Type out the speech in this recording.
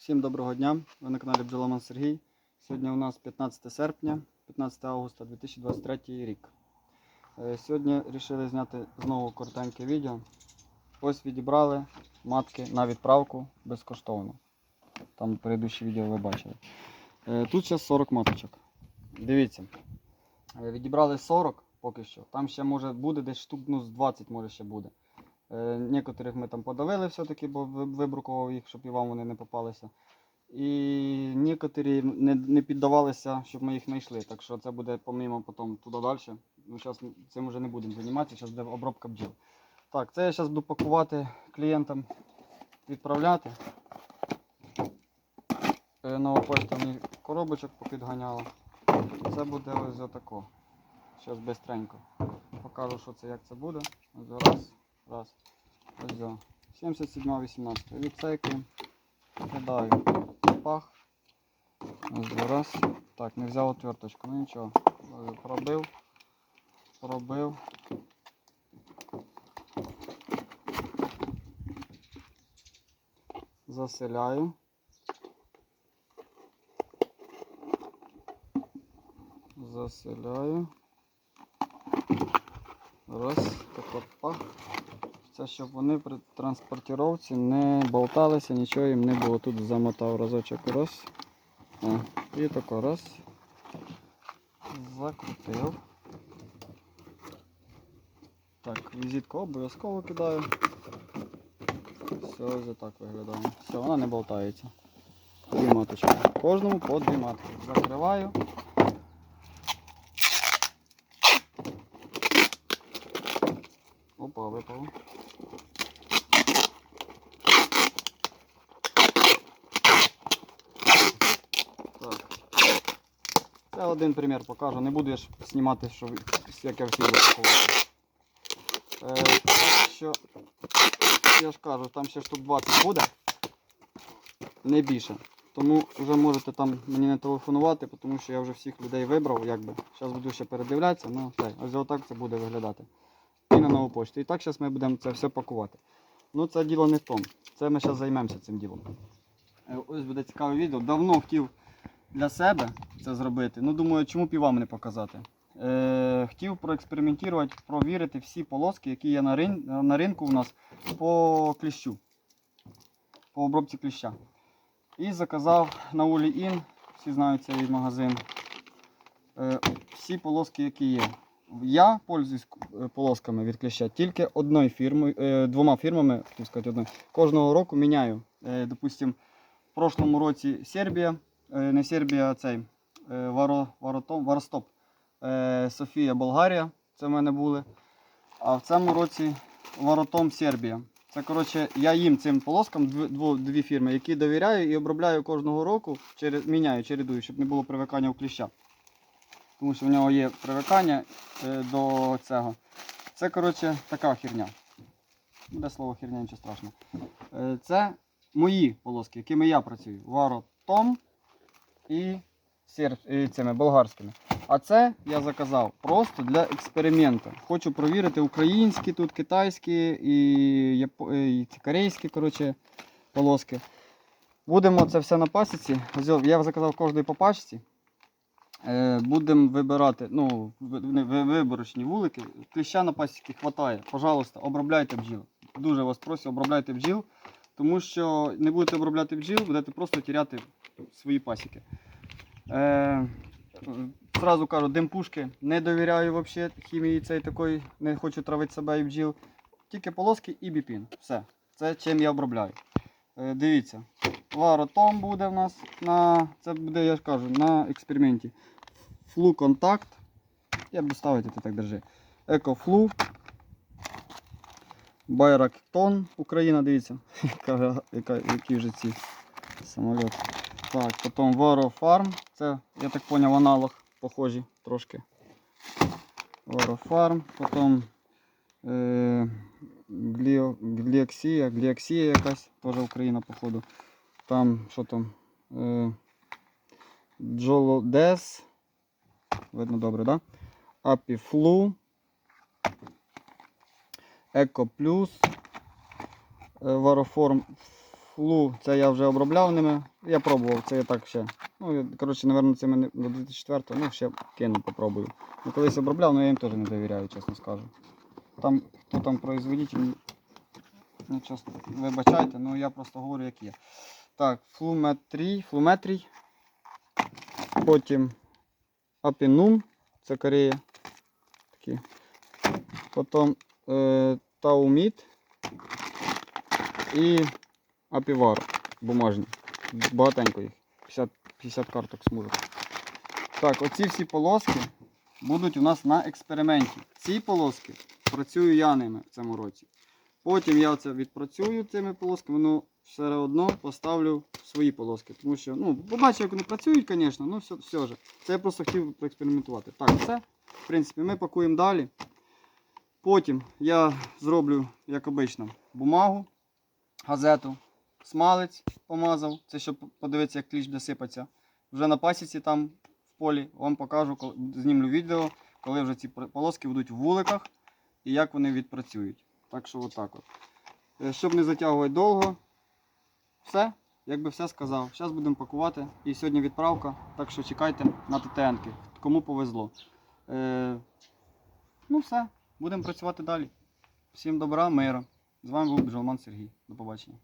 Всім доброго дня! Ви на каналі Бджоломан Сергій. Сьогодні у нас 15 серпня, 15 августа 2023 рік. Е, Сьогодні вирішили зняти знову коротеньке відео. Ось відібрали матки на відправку безкоштовно. Там предыдущі відео ви бачили. Е, Тут зараз 40 маточок. Дивіться. Е, Відібрали 40 поки що. Там ще може буде десь штук ну, з 20 може ще буде. Е, Некоторих ми там подавили все-таки, бо ви- вибрукував їх, щоб і вам вони не попалися. І некоторі не, не піддавалися, щоб ми їх знайшли. Так що це буде помимо потім туди далі. Ну, зараз цим вже не будемо займатися, зараз буде обробка бджіл. Так, це я зараз буду пакувати клієнтам, відправляти. Е, Нова мені коробочок попідганяла. Це буде ось отако. Зараз бистренько. Покажу, що це, як це буде. Ось раз, раз. Ось за 77 18 Відсейкуємо. Кидаю пах. Ось за раз. Так, не взяв отверточку, ну нічого. Е, Пробив. Пробив. Заселяю. Заселяю. Раз, так от пах. Це щоб вони при транспортировці не болталися, нічого їм не було. Тут замотав разочок раз. О, і тако раз. Закрутив. Так, візитку обов'язково кидаю. Все, ось так виглядає. Все, вона не болтається. Дві маточки. Кожному по дві матки. Закриваю. Опа, випало. Це один примір покажу. Не буду я знімати, що, як я всі буду пакувати. Що, я ж кажу, там ще штук 20 буде. Не більше. Тому вже можете там мені не телефонувати, тому що я вже всіх людей вибрав, якби. Зараз буду ще передивлятися, ну все. Ось отак це буде виглядати. І на нову почту. І так зараз ми будемо це все пакувати. Ну це діло не в тому. Це ми зараз займемося цим ділом. Е, Ось буде цікаве відео. Давно хотів для себе це зробити. Ну думаю, чому б і вам не показати. Е, хотів проекспериментувати, провірити всі полоски, які є на, рин... на ринку у нас по кліщу. По обробці кліща. І заказав на Улі Ін, всі знають цей магазин. Е, всі полоски, які є. Я пользуюсь е, полосками від кліща тільки одною фірмою, е, двома фірмами, хотів сказати, одною. Кожного року міняю. Е, допустим, в прошлому році Сербія, не Сербія, а цей е, Варо, Варотом, Варостоп. Е, Софія, Болгарія, це в мене були. А в цьому році Воротом Сербія. Це коротше, я їм цим полоскам дв, дво- дві фірми, які довіряю і обробляю кожного року, через, міняю, чередую, щоб не було привикання у кліща. Тому що в нього є привикання е, до цього. Це коротше така херня. Буде слово херня, нічого страшного. Е, це мої полоски, якими я працюю. Воротом і, цими болгарськими. А це я заказав просто для експерименту. Хочу провірити українські, тут китайські і, е, і корейські коротше, полоски. Будемо це все на пасіці. Я заказав кожної по пачці. Е, Будемо вибирати, ну, ви- ви- ви- виборочні вулики. Кліща на пасіці вистачає. Пожалуйста, обробляйте бджіл. Дуже вас прошу, обробляйте бджіл, тому що не будете обробляти бджіл, будете просто тіряти свої пасіки. Е, Зразу кажу, димпушки не довіряю взагалі хімії цієї такої, не хочу травити себе і бджіл. Тільки полоски і біпін. Все. Це чим я обробляю. Е, дивіться, варотом буде в нас на. Це буде, я ж кажу, на експерименті. Флу контакт. Я буду ставити, ти так держи. Екофлу. Байрактон, Україна, дивіться, яка, яка, які вже ці самоліти. Так, потім Ворофарм. Це, я так зрозумів, аналог похожі трошки. Ворофарм. Потім е, гліо, гліоксія, гліоксія якась, теж Україна, походу. Там, що там? Е, Джолодес. Видно добре, так? Да? Апіфлу. Еко Плюс. Вароформ флу, це я вже обробляв ними. Я пробував, це я так ще. Ну, коротше, напевно, цими не- до 2004 ну, ще кину, попробую. Ну, колись обробляв, але я їм теж не довіряю, чесно скажу. Там, хто там производитель, ну, чесно, вибачайте, ну я просто говорю, як є. Так, флуметрій, флуметрій. Потім апінум, це Корея. Такі. Потім е, тауміт і апівар бумажні. Багатенько їх. 50, 50 карток смужок. Так, оці всі полоски будуть у нас на експерименті. Ці полоски працюю я ними в цьому році. Потім я це відпрацюю цими полосками, ну все одно поставлю свої полоски. Тому що, ну, побачив, як вони працюють, звісно, ну все, все ж. Це я просто хотів поекспериментувати. Так, все. В принципі, ми пакуємо далі. Потім я зроблю, як обично, бумагу, газету, смалець помазав. Це щоб подивитися, як кліч буде сипатися. Вже на пасіці там в полі вам покажу, знімлю відео, коли вже ці полоски будуть в вуликах і як вони відпрацюють. Так що отак от. Е, Щоб не затягувати довго, все, якби все сказав. Зараз будемо пакувати. І сьогодні відправка, так що чекайте на ТТНки. Кому повезло. Е, ну все, будемо працювати далі. Всім добра, мира. З вами був Бджолман Сергій. До побачення.